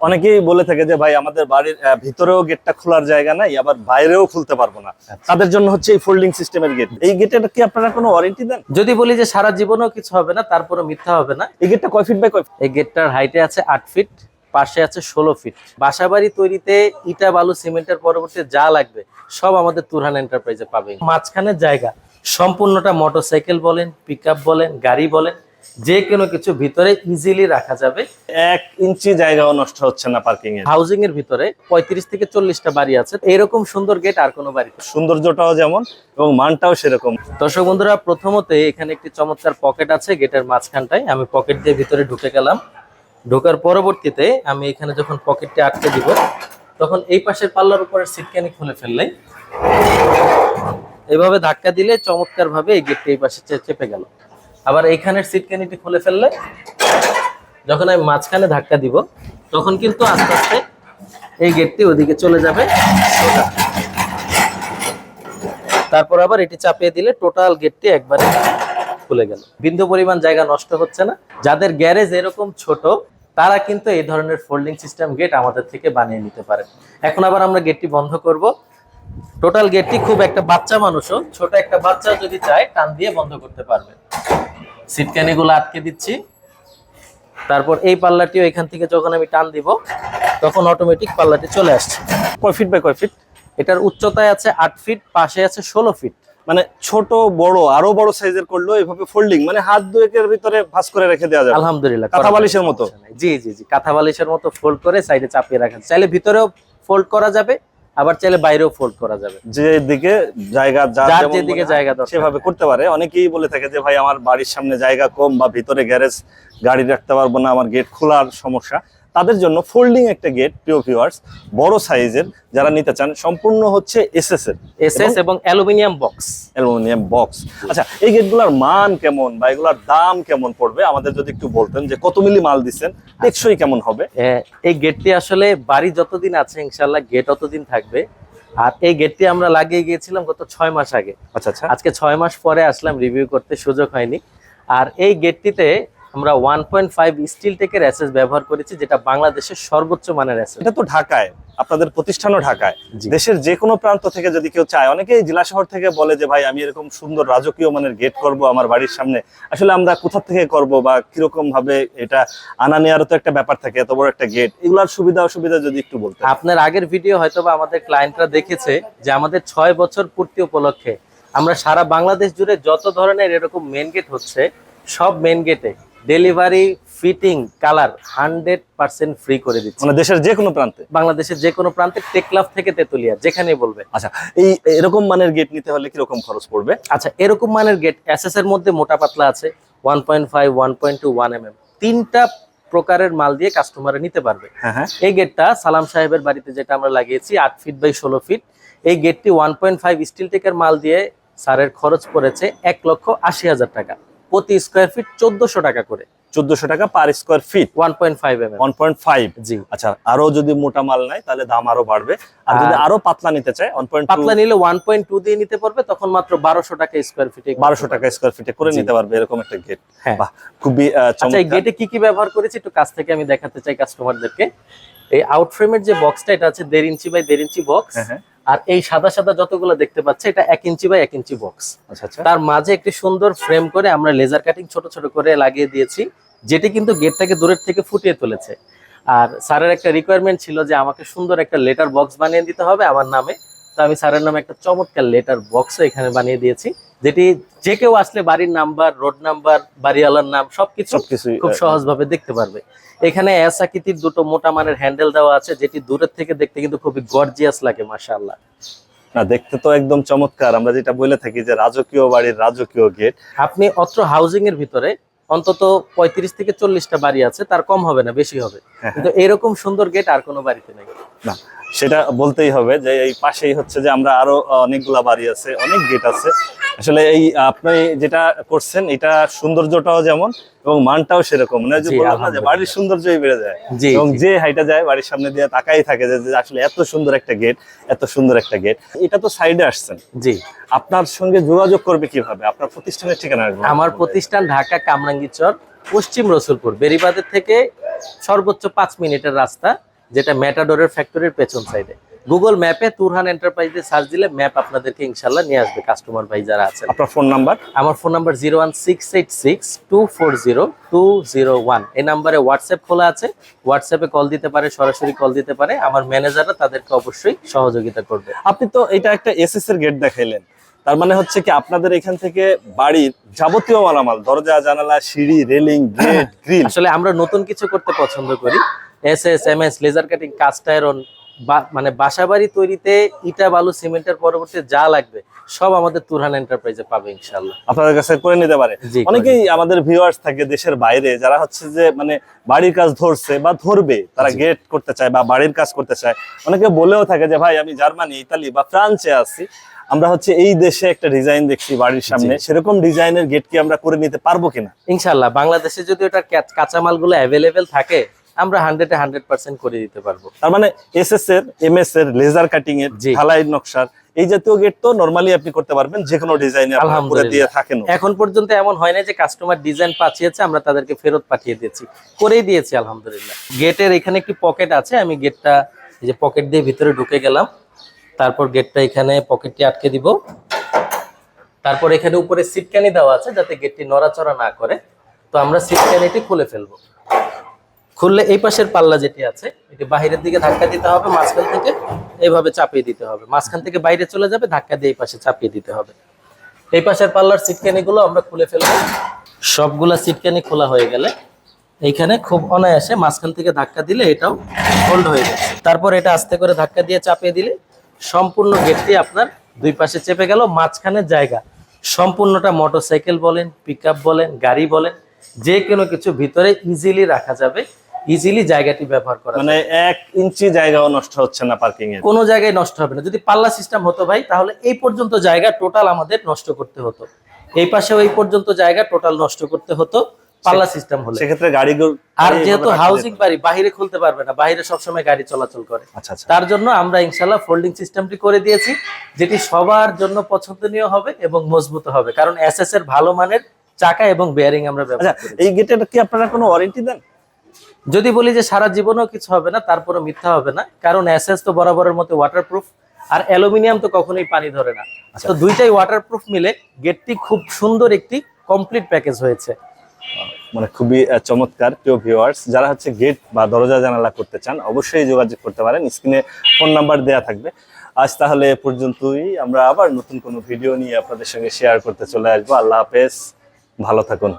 অনেকেই বলে থাকে যে ভাই আমাদের বাড়ির ভিতরেও গেটটা খোলার জায়গা নাই আবার বাইরেও খুলতে পারব না। তাদের জন্য হচ্ছে এই ফোল্ডিং সিস্টেমের গেট এই গেটের কি আপনারা কোনো ওয়ারেন্টি দেন? যদি বলি যে সারা জীবনেও কিছু হবে না তারপরে মিথ্যা হবে না। এই গেটটা কয় ফিট বাই কয়? এই গেটটার হাইটে আছে আট ফিট পাশে আছে ষোলো ফিট বাসাবাড়ি তৈরিতে ইটা বালু সিমেন্টের পরবর্তী যা লাগবে সব আমাদের তুরহান এন্টারপ্রাইজে পাবে মাঝখানের জায়গা সম্পূর্ণটা মোটরসাইকেল বলেন পিক বলেন গাড়ি বলেন যে কোনো কিছু ভিতরে ইজিলি রাখা যাবে। এক ইঞ্চি জায়গাও নষ্ট হচ্ছে না পার্কিং এর হাউজিং এর ভিতরে পঁয়ত্রিশ থেকে চল্লিশটা বাড়ি আছে। এরকম সুন্দর গেট আর কোনো নেই। সৌন্দর্যটাও যেমন এবং মানটাও সেরকম। দর্শক বন্ধুরা প্রথমত এখানে একটি চমৎকার পকেট আছে গেটের মাঝখানটায়। আমি পকেট দিয়ে ভিতরে ঢুকে গেলাম। ঢোকার পরবর্তীতে আমি এখানে যখন পকেটটি আটকে দিব তখন এই পাশের পাল্লার উপরের সিটকানি খুলে ফেললেই এভাবে ধাক্কা দিলে চমৎকার ভাবে এই গেটটি এই পাশে চেপে গেল। আবার এইখানের সিটকানিটি খুলে ফেললে যখন আমি মাঝখানে ধাক্কা দিব, তখন কিন্তু আস্তে আস্তে এই গেটটি ওদিকে চলে যাবে। তারপর আবার এটি চাপিয়ে দিলে টোটাল গেটটি একবারে খুলে গেল। বিন্দু পরিমাণ জায়গা নষ্ট হচ্ছে না। যাদের গ্যারেজ এরকম ছোট, তারা কিন্তু এই ধরনের ফোল্ডিং সিস্টেম গেট আমাদের থেকে বানিয়ে নিতে পারে। এখন আবার আমরা গেটটি বন্ধ করব। টোটাল গেটটি খুব একটা বাচ্চা মানুষও, ছোট একটা বাচ্চা যদি চায়, টান দিয়ে বন্ধ করতে পারবে। সিটকানিগুলো আটকে দিচ্ছি। তারপর এই পাল্লাটিও এখান থেকে যখন আমি টান দিব তখন অটোমেটিক পাল্লাটি চলে আসছে। কয় ফিট বাই কয় ফিট এটার উচ্চতায় আছে আট ফিট পাশে আছে ষোলো ফিট মানে ছোট বড় আরও বড় সাইজের করলেও এভাবে ফোল্ডিং মানে হাত দুয়েকের ভিতরে ভাঁজ করে রেখে দেওয়া যায় আলহামদুলিল্লাহ কাঁথা বালিশের মতো? জি জি জি কাঁথা বালিশের মতো ফোল্ড করে সাইডে চাপিয়ে রাখা যায়। চাইলে ভিতরেও ফোল্ড করা যাবে আবার চাইলে বাইরেও ফোল্ড করা যাবে। যেদিকে জায়গা যার যেদিকে জায়গা দরকার। সেভাবে করতে পারে। অনেকেই বলে থাকে যে ভাই আমার বাড়ির সামনে জায়গা কম বা ভিতরে গ্যারেজ গাড়ি রাখতে পারব না আমার গেট খোলার সমস্যা। তাদের জন্য ফোল্ডিং একটা গেট প্রিয় ভিউয়ার্স বড় সাইজের যারা নিতে চান সম্পূর্ণ হচ্ছে এসএস এর। এসএস এবং অ্যালুমিনিয়াম বক্স অ্যালুমিনিয়াম বক্স আচ্ছা এই গেটগুলোর মান কেমন বা এগুলোর দাম কেমন পড়বে? আমাদের যদি একটু বলতেন যে কত মিলি মাল দিচ্ছেন টেকসই কেমন হবে। এই গেটটি আসলে বাড়ি যতদিন আছে ইনশাল্লাহ গেট ততদিন থাকবে। আর এই গেটটি আমরা লাগিয়ে গিয়েছিলাম গত ছয় মাস আগে। আচ্ছা আচ্ছা। আজকে ছয় মাস পরে আসলাম রিভিউ করতে সুযোগ হয়নি। আর এই গেটটিতে আমরা ওয়ান পয়েন্ট ফাইভ স্টিল টেকের অ্যাসেস ব্যবহার করেছি যেটা বাংলাদেশের সর্বোচ্চ মানের অ্যাসেস এটা তো ঢাকায় আপনাদের প্রতিষ্ঠানও ঢাকায়। দেশের যে কোনো প্রান্ত থেকে যদি কেউ চায় অনেকেই জেলা শহর থেকে বলে যে ভাই আমি এরকম সুন্দর রাজকীয় মানের গেট করব আমার বাড়ির সামনে। আসলে আমরা কোথা থেকে করব বা কীরকম ভাবে এটা আনা নেওয়ারও তো একটা ব্যাপার থাকে এত বড় একটা গেট এগুলার সুবিধা অসুবিধা যদি একটু বলতে আপনার আগের ভিডিও হয়তো বা আমাদের ক্লায়েন্টরা দেখেছে যে আমাদের ছয় বছর পূর্তি উপলক্ষে আমরা সারা বাংলাদেশ জুড়ে যত ধরনের এরকম মেন গেট হচ্ছে সব মেন গেটে delivery fitting colour hundred percent free করে দিচ্ছি। মানে দেশের যে কোনো প্রান্তে? বাংলাদেশের যে কোনো প্রান্তে টেকলাভ থেকে তেতুলিয়া যেখানে বলবে আচ্ছা এই এরকম মানের গেট নিতে হলে কীরকম খরচ পড়বে? আচ্ছা এরকম মানের গেট এসএস এর মধ্যে মোটা পাতলা আছে one point five one point two one M M তিনটা প্রকারের মাল দিয়ে কাস্টমারে নিতে পারবে। হ্যাঁ হ্যাঁ। এই গেটটা সালাম সাহেবের বাড়িতে যেটা আমরা লাগিয়েছি আট ফিট বাই ষোলো ফিট এই গেটটি ওয়ান পয়েন্ট ফাইভ স্টিল টেকের মাল দিয়ে স্যারের খরচ পড়েছে এক লক্ষ আশি হাজার টাকা। প্রতি স্কোয়ার ফিট চোদ্দশো টাকা করে। চোদ্দশো টাকা per square feet one point five M one point five G. আচ্ছা আরও যদি মোটা মাল নাই তাহলে দাম আরও বাড়বে। আর যদি আরও পাতলা নিতে চায় ওয়ান পয়েন্ট পাতলা নিলে ওয়ান পয়েন্ট টু দিয়ে নিতে পারবে তখন মাত্র বারোশো টাকা স্কোয়ার ফিটে বারোশো টাকা স্কোয়ার ফিটে করে নিতে পারবে এরকম একটা গেট হ্যাঁ। খুবই আচ্ছা গেটে কি কি ব্যবহার করেছি একটু কাছ থেকে আমি দেখাতে চাই কাস্টমারদেরকে এই আউট ফ্রেমের যে বক্সটা এটা আছে দেড় ইঞ্চি বাই দেড় ইঞ্চি বক্স হ্যাঁ, হ্যাঁ। আর এই সাদা সাদা যতগুলো দেখতে পাচ্ছে এটা এক ইঞ্চি বা এক ইঞ্চি বক্স আচ্ছা আচ্ছা। তার মাঝে একটি সুন্দর ফ্রেম করে আমরা লেজার কাটিং ছোট ছোট করে লাগিয়ে দিয়েছি যেটি কিন্তু গেটটাকে দূরের থেকে ফুটিয়ে তুলেছে। আর স্যারের একটা রিকোয়ারমেন্ট ছিল যে আমাকে সুন্দর একটা লেটার বক্স বানিয়ে দিতে হবে আমার নামে। তো আমি স্যারের নামে একটা চমৎকার লেটার বক্সও এখানে বানিয়ে দিয়েছি। যেটি যে কেউ আসলে বাড়ির নাম্বার রোড নাম্বার বাড়িওয়ালার নাম সবকিছু সবকিছু খুব সহজভাবে দেখতে পারবে। এখানে এস আকৃতির দুটো মোটা মানের হ্যান্ডেল দেওয়া আছে যেটি দূরের থেকে দেখতে কিন্তু খুবই গর্জিয়াস লাগে মাশাআল্লাহ। না দেখতে তো একদম চমৎকার। আমরা যেটা বলে থাকি যে রাজকীয় বাড়ির রাজকীয় গেট। আপনি অত্র হাউজিং এর ভিতরে অন্তত পঁয়ত্রিশ থেকে চল্লিশটা বাড়ি আছে তার কম হবে না বেশি হবে। হ্যাঁ। কিন্তু এরকম সুন্দর গেট আর কোনো বাড়িতে নেই। না সেটা বলতেই হবে যে এই পাশেই হচ্ছে যে আমরা আরও অনেকগুলা বাড়ি আছে অনেক গেট আছে। আসলে এই আপনি যেটা করছেন এটা সৌন্দর্যটাও যেমন এবং মানটাও সেরকম। মানে যে বললাম না যে বাড়ির সৌন্দর্যই বেড়ে যায়। এবং যে হাইটা যায় বাড়ির সামনে দিয়ে তাকাই থাকে যে আসলে এত সুন্দর একটা গেট এত সুন্দর একটা গেট এটা তো সাইডে আসছেন। জি। আপনার সঙ্গে যোগাযোগ করবে কীভাবে? আপনার প্রতিষ্ঠানের ঠিকানা আসবে আমার প্রতিষ্ঠান ঢাকা কামরাঙ্গীচর পশ্চিম রসুলপুর বেরিবাদের থেকে সর্বোচ্চ পাঁচ মিনিটের রাস্তা যেটা ম্যাটাডোরের ফ্যাক্টরির পেছন সাইডে গুগল ম্যাপে তুরহান এন্টারপ্রাইজে সার্চ দিলে ম্যাপ আপনাদেরকে ইনশাল্লাহ নিয়ে আসবে কাস্টমার ভাই যারা আছেন। আপনার ফোন নাম্বার আমার phone number zero one six eight six two four zero two zero one এই নাম্বারে হোয়াটসঅ্যাপ খোলা আছে। হোয়াটসঅ্যাপে কল দিতে পারে সরাসরি কল দিতে পারে। আমার ম্যানেজাররা তাদেরকে অবশ্যই সহযোগিতা করবে। আপনি তো এটা একটা এসএস এর গেট দেখাইলেন। তার মানে হচ্ছে কি আপনাদের এখান থেকে বাড়ির যাবতীয় মালামাল দরজা জানালা সিঁড়ি রেলিং গেট গ্রিল আসলে আমরা নতুন কিছু করতে পছন্দ করি। S S M S laser cutting cast iron মানে বাসা বাড়ি তৈরিতে ইটা বালু সিমেন্টের পরবর্তী যা লাগবে সব আমাদের তুরহান এন্টারপ্রাইজে পাবে ইনশাল্লাহ আপনাদের কাছে করে নিতে পারে। অনেকেই আমাদের ভিউয়ার্স থাকে দেশের বাইরে যারা হচ্ছে যে মানে বাড়ির কাজ ধরছে বা ধরবে তারা গেট করতে চায় বা বাড়ির কাজ করতে চায়। অনেকে বলেও থাকে যে ভাই আমি জার্মানি ইতালি বা ফ্রান্সে আছি। আমরা হচ্ছে এই দেশে একটা ডিজাইন দেখছি বাড়ির সামনে। সেরকম ডিজাইনের গেট কি আমরা করে নিতে পারব কিনা? ইনশাল্লাহ বাংলাদেশে যদি ওটার ক্যা- কাঁচামালগুলো অ্যাভেলেবেল থাকে আমরা হান্ড্রেডে হান্ড্রেড পার্সেন্ট করে দিতে পারব। তার মানে এসএস এর এমএস এর লেজার কাটিং এর। ঢালাই নকশার এই জাতীয় গেট তো নরমালি আপনি করতে পারবেন যে কোনো ডিজাইনে আপনারা দিয়ে থাকেন এখন পর্যন্ত এমন হয় না যে কাস্টমার ডিজাইন পাঠিয়েছে আমরা তাদেরকে ফেরত পাঠিয়ে দিয়েছি। করেই দিয়েছি আলহামদুলিল্লাহ। গেটের এখানে একটি পকেট আছে আমি গেটটা এই যে পকেট দিয়ে ভিতরে ঢুকে গেলাম। তারপর গেটটা এখানে পকেটটি আটকে দিব। তারপর এখানে উপরে সিটকানি দেওয়া আছে যাতে গেটটি নড়াচড়া না করে। তো আমরা সিটকানিটি খুলে ফেলব। খুললে এই পাশের পাল্লা যেটি আছে, এটি বাহিরের দিকে ধাক্কা দিতে হবে, মাঝখান থেকে এইভাবে চাপিয়ে দিতে হবে। মাঝখান থেকে বাইরে চলে যাবে, ধাক্কা দিয়ে এই পাশে চাপিয়ে দিতে হবে। এই পাশের পাল্লার সিটকানি গুলো আমরা খুলে ফেলব। সবগুলা সিটকানি খোলা হয়ে গেলে এইখানে খুব অনায়াসে মাঝখান থেকে ধাক্কা দিলে এটাও হোল্ড হয়ে যাচ্ছে। তারপর এটা আস্তে করে ধাক্কা দিয়ে চাপিয়ে দিলে সম্পূর্ণ গেটটি আপনার দুই পাশে চেপে গেল, মাঝখানের জায়গা। সম্পূর্ণটা মোটরসাইকেল বলেন পিক বলেন, গাড়ি বলেন, যে কোনো কিছু ভিতরে ইজিলি রাখা যাবে। ইজিলি জায়গাটি ব্যবহার করা মানে এক ইঞ্চি জায়গাও নষ্ট হচ্ছে না পার্কিং এর কোনো জায়গায় নষ্ট হবে না। যদি পাল্লা সিস্টেম হতো ভাই তাহলে এই পর্যন্ত জায়গা টোটাল আমাদের নষ্ট করতে হতো। এই পাশে এই পর্যন্ত জায়গা টোটাল নষ্ট করতে হতো পাল্লা সিস্টেম হলে। সেক্ষেত্রে গাড়ি আর যেহেতু হাউজিং বাড়ি বাইরে খুলতে পারবে না বাইরে সবসময় গাড়ি চলাচল করে। আচ্ছা আচ্ছা। তার জন্য আমরা ইনশাল্লাহ ফোল্ডিং সিস্টেমটি করে দিয়েছি যেটি সবার জন্য পছন্দনীয় হবে এবং মজবুত হবে। কারণ এসএস এর ভালো মানের চাকা এবং বেয়ারিং আমরা আচ্ছা ব্যবহার করি এই গেটের কি আপনারা কোনো ওয়ারেন্টি দেন? যদি বলি যে সারা জীবনেও কিছু হবে না তারপরে মিথ্যা হবে না। কারণ এসএস তো বরাবরের মতো ওয়াটারপ্রুফ আর অ্যালুমিনিয়াম তো কখনোই পানি ধরে না। তো দুইটাই ওয়াটারপ্রুফ মিলে গেটটি খুব সুন্দর একটি কমপ্লিট প্যাকেজ হয়েছে। মানে খুবই চমৎকার। প্রিয় ভিউয়ার্স যারা হচ্ছে গেট বা দরজা জানালা করতে চান অবশ্যই যোগাযোগ করতে পারেন। স্ক্রিনে ফোন নাম্বার দেয়া থাকবে। আজ তাহলে পর্যন্তই। আমরা আবার নতুন কোনো ভিডিও নিয়ে আপনাদের সঙ্গে শেয়ার করতে চলে আসব। আল্লাহ হাফেজ। ভালো থাকুন।